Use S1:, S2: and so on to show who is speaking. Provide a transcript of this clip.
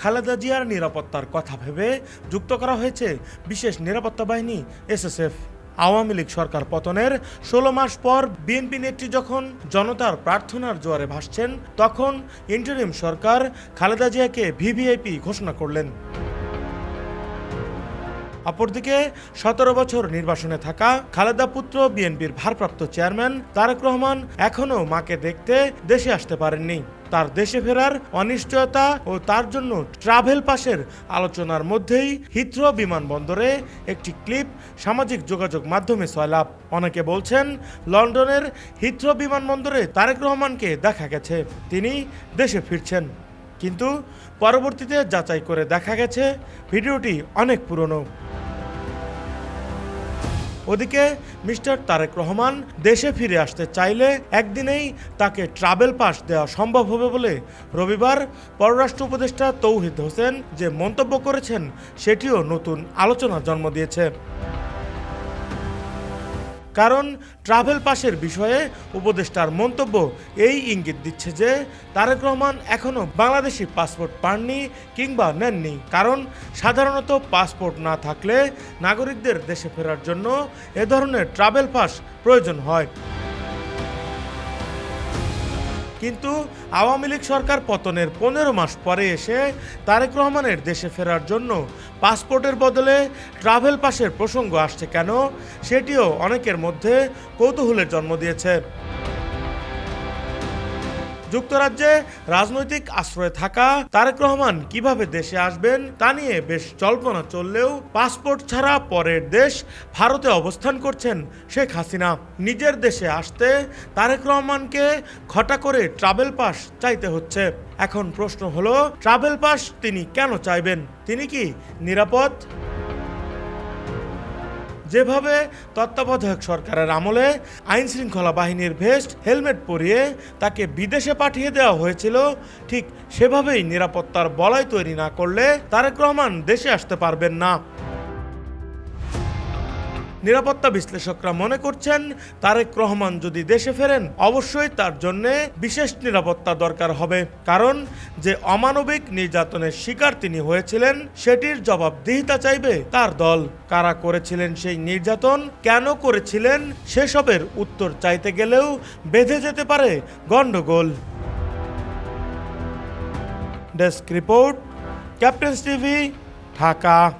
S1: খালেদা জিয়ার নিরাপত্তার কথা ভেবে যুক্ত করা হয়েছে বিশেষ নিরাপত্তা বাহিনী, এসএসএফ। আওয়ামী লীগ সরকার পতনের ষোলো মাস পর বিএনপি নেত্রী যখন জনতার প্রার্থনার জোয়ারে ভাসছেন, তখন ইন্টারিম সরকার খালেদা জিয়াকে ভিভিআইপি ঘোষণা করলেন। অপরদিকে, সতেরো বছর নির্বাসনে থাকা খালেদা পুত্র বিএনপির ভারপ্রাপ্ত চেয়ারম্যান তারেক রহমান এখনও মাকে দেখতে দেশে আসতে পারেননি। তার দেশে ফেরার অনিশ্চয়তা ও তার জন্য ট্রাভেল পাসের আলোচনার মধ্যেই হিথ্রো বিমানবন্দরে একটি ক্লিপ সামাজিক যোগাযোগ মাধ্যমে সয়লাভ অনেকে বলছেন, লন্ডনের হিথ্রো বিমানবন্দরে তারেক রহমানকে দেখা গেছে, তিনি দেশে ফিরছেন। কিন্তু পরবর্তীতে যাচাই করে দেখা গেছে, ভিডিওটি অনেক পুরনো। ওদিকে মিস্টার তারেক রহমান দেশে ফিরে আসতে চাইলে একদিনেই তাকে ট্রাভেল পাস দেওয়া সম্ভব হবে বলে রবিবার পররাষ্ট্র উপদেষ্টা তৌহিদ হোসেন যে মন্তব্য করেছেন, সেটিও নতুন আলোচনা জন্ম দিয়েছে। কারণ ট্রাভেল পাসের বিষয়ে উপদেষ্টার মন্তব্য এই ইঙ্গিত দিচ্ছে যে তারেক রহমান এখনও বাংলাদেশি পাসপোর্ট পাননি কিংবা নেননি। কারণ সাধারণত পাসপোর্ট না থাকলে নাগরিকদের দেশে ফেরার জন্য এ ধরনের ট্রাভেল পাস প্রয়োজন হয়। কিন্তু আওয়ামী লীগ সরকার পতনের পনেরো মাস পরে এসে তারেক রহমানের দেশে ফেরার জন্য পাসপোর্টের বদলে ট্রাভেল পাসের প্রসঙ্গ আসছে কেন? সেটিও অনেকের মধ্যে কৌতূহলের জন্ম দিয়েছে। যুক্তরাজ্যে রাজনৈতিক আশ্রয়ে থাকা তারেক রহমান কীভাবে দেশে আসবেন তা নিয়ে বেশ জল্পনা চললেও পাসপোর্ট ছাড়া পরের দেশ ভারতে অবস্থান করছেন শেখ হাসিনা। নিজের দেশে আসতে তারেক রহমানকে খটা করে ট্রাভেল পাস চাইতে হচ্ছে। এখন প্রশ্ন হলো, ট্রাভেল পাস তিনি কেন চাইবেন? তিনি কি নিরাপদ? যেভাবে তত্ত্বাবধায়ক সরকারের আমলে আইন শৃঙ্খলা বাহিনীর ভেস্ট, হেলমেট পরিয়ে তাকে বিদেশে পাঠিয়ে দেওয়া হয়েছিল, ঠিক সেভাবেই নিরাপত্তার বলয় তৈরি না করলে তারেক রহমান দেশে আসতে পারবেন না। নিরাপত্তা বিশ্লেষকরা মনে করছেন, তারেক রহমান যদি দেশে ফেরেন, অবশ্যই তার জন্য বিশেষ নিরাপত্তা দরকার হবে। কারণ, যে অমানবিক নির্যাতনের শিকার তিনি হয়েছিলেন, সেটির জবাবদিহিতা চাইবে তার দল। কারা করেছিলেন সেই নির্যাতন, কেন করেছিলেন, সেসবের উত্তর চাইতে গেলেও বেঁধে যেতে পারে গন্ডগোল desk report, captain's TV, Dhaka.